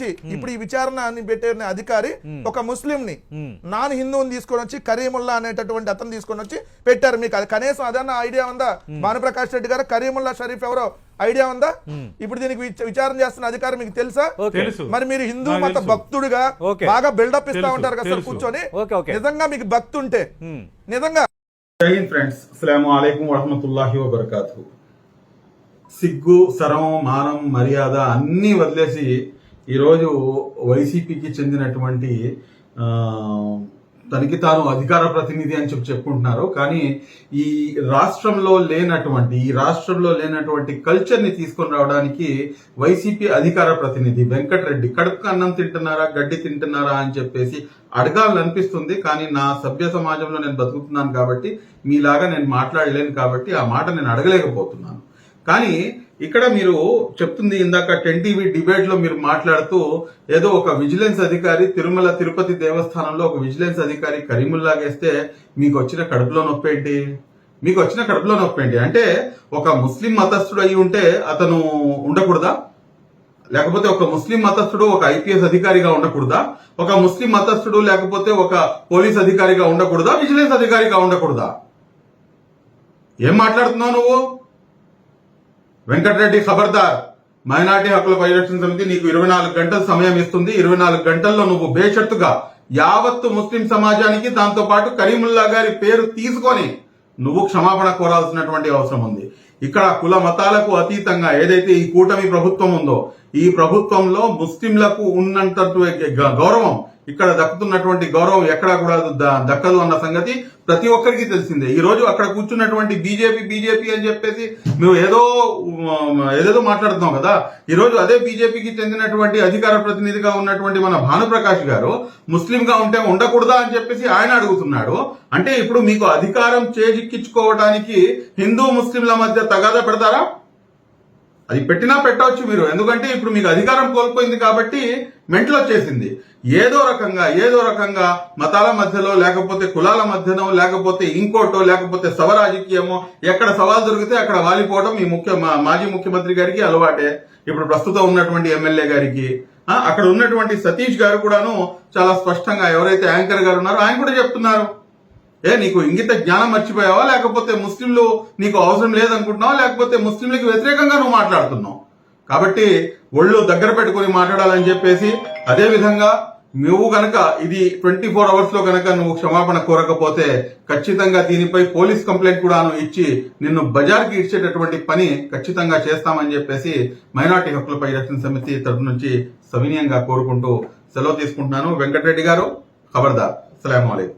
నుంచి ఇప్పుడు ఈ విచారణ అని పెట్టిన అధికారి ఒక ముస్లిం ని నాన్ హిందువుని తీసుకొని వచ్చి కరీముల్లా అనేటటువంటి అతను తీసుకొని వచ్చి పెట్టారు. మీకు అది కనీసం అదన్నా ఐడియా ఉందా? భానుప్రకాష్ రెడ్డి గారు కరీముల్లా షరీఫ్ ఎవరో ఐడియా ఉందా? ఇప్పుడు దీనికి విచ- విచారణ చేస్తున్న అధికారి మీకు తెలుసా? మరి మీరు హిందూ మత. భక్తుడిగా. బాగా బిల్డప్ ఇస్తా ఉంటారు కదా సార్. కూర్చొని. నిజంగా మీకు భక్తి ఉంటే ఉమ్. నిజంగా జై హింద్ ఫ్రెండ్స్. అస్సలం అయికం వరహమతుల్లాహి వబర్కాతు సిగ్గు సరం మానం మర్యాద అన్నీ వదిలేసి ఈరోజు వైసీపీకి చెందినటువంటి తనకి తాను అధికార ప్రతినిధి అని చెప్పి చెప్పుకుంటున్నారు. కానీ ఈ రాష్ట్రంలో లేనటువంటి ఈ రాష్ట్రంలో లేనటువంటి కల్చర్ని తీసుకొని రావడానికి వైసీపీ అధికార ప్రతినిధి వెంకటరెడ్డి కడుపు అన్నం తింటున్నారా గడ్డి తింటున్నారా అని చెప్పేసి అడగాలని అనిపిస్తుంది. కానీ నా సభ్య సమాజంలో నేను బతుకుతున్నాను కాబట్టి మీలాగా నేను మాట్లాడలేను కాబట్టి ఆ మాట నేను అడగలేకపోతున్నాను. కానీ ఇక్కడ మీరు చెప్తుంది ఇందాక టెన్ టీవీ డిబేట్లో మీరు మాట్లాడుతూ ఏదో ఒక విజిలెన్స్ అధికారి తిరుమల తిరుపతి దేవస్థానంలో ఒక విజిలెన్స్ అధికారి కరీముల్లాగేస్తే మీకు వచ్చిన కడుపులో నొప్పి ఏంటి? మీకు వచ్చిన కడుపులో నొప్పి ఏంటి? అంటే ఒక ముస్లిం మతస్థుడు అయి ఉంటే అతను ఉండకూడదా? లేకపోతే ఒక ముస్లిం మతస్థుడు ఒక ఐపీఎస్ అధికారిగా ఉండకూడదా? ఒక ముస్లిం మతస్థుడు లేకపోతే ఒక పోలీస్ అధికారిగా ఉండకూడదా? విజిలెన్స్ అధికారిగా ఉండకూడదా? ఏం మాట్లాడుతున్నావు నువ్వు? వెంకటరెడ్డి ఖబర్దార్ మైనార్టీ హక్కుల పరిరక్షణ సమితి నీకు ఇరవై నాలుగు గంటల సమయం ఇస్తుంది. ఇరవై నాలుగు గంటల్లో నువ్వు బేషరతుగా యావత్తు ముస్లిం సమాజానికి దాంతో పాటు కరీముల్లా గారి పేరు తీసుకొని నువ్వు క్షమాపణ కోరాల్సినటువంటి అవసరం ఉంది. ఇక్కడ కుల మతాలకు అతీతంగా ఏదైతే ఈ కూటమి ప్రభుత్వం ఉందో ఈ ప్రభుత్వంలో ముస్లింలకు ఉన్నంత గౌరవం ఇక్కడ దక్కుతున్నటువంటి గౌరవం ఎక్కడా కూడా దక్కదు అన్న సంగతి ప్రతి ఒక్కరికి తెలిసిందే. ఈ రోజు అక్కడ కూర్చున్నటువంటి బీజేపీ బీజేపీ అని చెప్పేసి మేము ఏదో ఏదేదో మాట్లాడుతున్నాం కదా. ఈ రోజు అదే బీజేపీకి చెందినటువంటి అధికార ప్రతినిధిగా ఉన్నటువంటి మన భానుప్రకాష్ గారు ముస్లిం గా ఉంటే ఉండకూడదా అని చెప్పేసి ఆయన అడుగుతున్నాడు. అంటే ఇప్పుడు మీకు అధికారం చేజిక్కించుకోవడానికి హిందూ ముస్లింల మధ్య తగాదా పెడతారా? అది పెట్టినా పెట్టవచ్చు మీరు. ఎందుకంటే ఇప్పుడు మీకు అధికారం కోల్పోయింది కాబట్టి మెంటల్ వచ్చేసింది. ఏదో రకంగా ఏదో రకంగా మతాల మధ్యలో లేకపోతే కులాల మధ్యనో లేకపోతే ఇంకోటో లేకపోతే సవ రాజకీయమో ఎక్కడ సవాల్ దొరికితే అక్కడ వాలిపోవడం మీ ముఖ్య మాజీ ముఖ్యమంత్రి గారికి అలవాటే. ఇప్పుడు ప్రస్తుతం ఉన్నటువంటి ఎమ్మెల్యే గారికి అక్కడ ఉన్నటువంటి సతీష్ గారు కూడాను చాలా స్పష్టంగా ఎవరైతే యాంకర్ గారు ఉన్నారో ఆయన కూడా చెప్తున్నారు. ఏ నీకు ఇంగిత జ్ఞానం మర్చిపోయావా? లేకపోతే ముస్లింలు నీకు అవసరం లేదనుకుంటున్నావా? లేకపోతే ముస్లింలకు వ్యతిరేకంగా నువ్వు మాట్లాడుతున్నావు? కాబట్టి ఒళ్ళు దగ్గర పెట్టుకొని మాట్లాడాలని చెప్పేసి అదే విధంగా నువ్వు కనుక ఇది ట్వంటీ ఫోర్ అవర్స్లో కనుక నువ్వు క్షమాపణ కోరకపోతే ఖచ్చితంగా దీనిపై పోలీస్ కంప్లైంట్ కూడా ఇచ్చి నిన్ను బజార్కి ఇచ్చేటటువంటి పని ఖచ్చితంగా చేస్తామని చెప్పేసి మైనార్టీ హక్కుల పరిరక్షణ సమితి తరఫు నుంచి సవినీయంగా కోరుకుంటూ సెలవు తీసుకుంటున్నాను. వెంకటరెడ్డి గారు ఖబర్దార్. అస్సలం